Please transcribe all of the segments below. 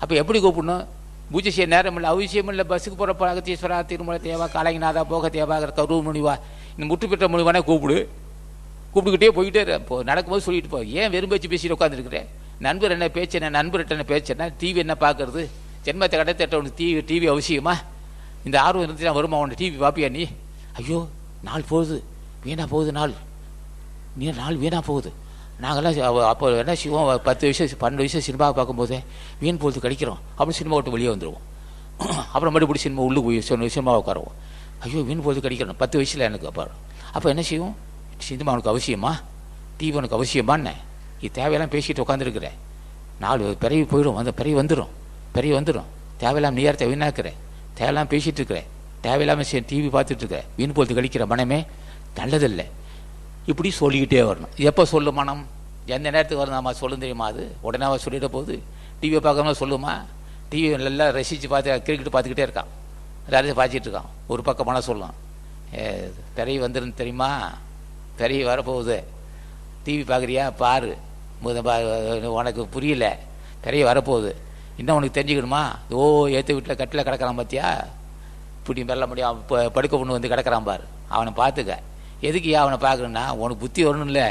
அப்போ எப்படி கூப்பிடணும்? பூஜை செய்ய நேரம் இல்லை அவசியம் இல்லை பஸ்ஸுக்கு போகிறப்ப அகத்தீஸ்வரா திருமலை தேவா காலங்கிநாதா போக தேவா கரு முனிவா. இந்த முற்று பெற்ற முனிவானே கூப்பிடு. கூப்பிட்டுக்கிட்டே போயிட்டே இப்போ நடக்கும்போது சொல்லிட்டு போ. ஏன் வெறும் பேச்சு பேசிட்டு உட்காந்துருக்கிறேன் நண்பர் என்ன பேச்சு என்ன நண்பர்கிட்ட என்ன பேச்சு என்ன டிவி என்ன பார்க்கறது? ஜென்மத்தை கடத்தட்ட உனக்கு டிவி டிவி அவசியமா? இந்த ஆர்வம் இருந்துச்சுன்னா வருமா? உன்னை டிவி பார்ப்பியா நீ? ஐயோ நாள் போகுது. வீணா போகுது நாள். நீ நாள் வீணா போகுது. நாங்கள்லாம் அப்போ என்ன செய்வோம்? பத்து வயசு பன்னெண்டு வயசு சினிமாவை பார்க்கும்போதே வீண் பொழுது கடிக்கிறோம். அப்புறம் சினிமா விட்டு வெளியே வந்துடுவோம் அப்புறம் மறுபடியும் சினிமா உள்ளே போய் சொன்ன சினிமாவை உட்காருவோம். ஐயோ வீண் பொழுது கடிக்கிறோம். பத்து வயசில் எனக்கு அப்போ. அப்போ என்ன செய்வோம்? சினிமா உனக்கு அவசியமா? டிவி உனக்கு அவசியமான்னு. இது தேவையெல்லாம் பேசிட்டு உட்காந்துருக்குறேன் நாலு பிறவி போயிடும். வந்து பிறவி வந்துடும் பிறவி வந்துடும் தேவையில்லாம நேரத்தை வீணாக்குறேன் வீணாக்குற? தேவையில்லாம இருக்கிறேன் தேவையில்லாமல் டிவி பார்த்துட்டு இருக்க. வீண் பொழுது கழிக்கிற மனமே நல்லதில்லை. இப்படி சொல்லிக்கிட்டே வரணும். எப்போ சொல்லு மனம்? எந்த நேரத்துக்கு வரும் நம்ம சொல்லும் தெரியுமா அது? உடனே அவன் சொல்லிட போகுது. டிவியை பார்க்கணும் சொல்லுமா? டிவி நல்லா ரசித்து பார்த்து கிரிக்கெட் பார்த்துக்கிட்டே இருக்கான். எல்லாரையும் பார்த்துட்டு இருக்கான். ஒரு பக்கம் மனம் சொல்லலாம். ஏ திரையை வந்துருந்து தெரியுமா? திரையை வரப்போகுது. டிவி பார்க்குறியா? பாரு. பா- உனக்கு புரியல. திரையை வரப்போகுது. இன்னும் உனக்கு தெரிஞ்சுக்கணுமா? ஓ ஏற்ற வீட்டில் கட்டில் கிடக்கிறான் பார்த்தியா இப்படி மெல்ல முடியும் படுக்க பொண்ணு வந்து கிடக்கிறான் பாரு. அவனை பார்த்துக்க. எதுக்கு ஏன் அவனை பார்க்கணுன்னா உனக்கு புத்தி வரணும்ல.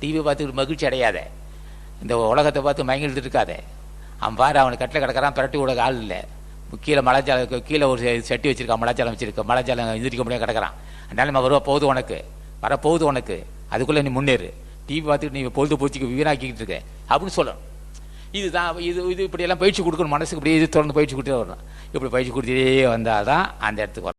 டிவி பார்த்துக்கிட்டு மகிழ்ச்சி அடையாத. இந்த உலகத்தை பார்த்து மயங்கிட்டு இருக்காதே. அவன் பாரு அவனை கட்டில் கிடக்கிறான் பிரட்டி விட ஆள் இல்லை. கீழே மலைச்சாலம் கீழே ஒரு சட்டி வச்சுருக்கான் மலைச்சாலம் வச்சிருக்க. மலைச்சாலம் எந்திரிக்க முடியாது கிடக்கிறான். அதனால நம்ம வருவா போகுது உனக்கு. வர போகுது உனக்கு. அதுக்குள்ளே நீ முன்னேறு. டிவி பார்த்துட்டு நீ பொழுது போச்சுக்கு வீணாக்கிக்கிட்டு இருக்க. அப்படின்னு சொல்லணும். இதுதான் இது இது இப்படியெல்லாம் பயிற்சி கொடுக்கணும். மனசுக்கு இப்படி இது தொடர்ந்து பயிற்சி கொடுத்துட்டு வரணும். இப்படி பயிற்சி கொடுத்துட்டே வந்தால் தான் அந்த இடத்துக்கு வரும்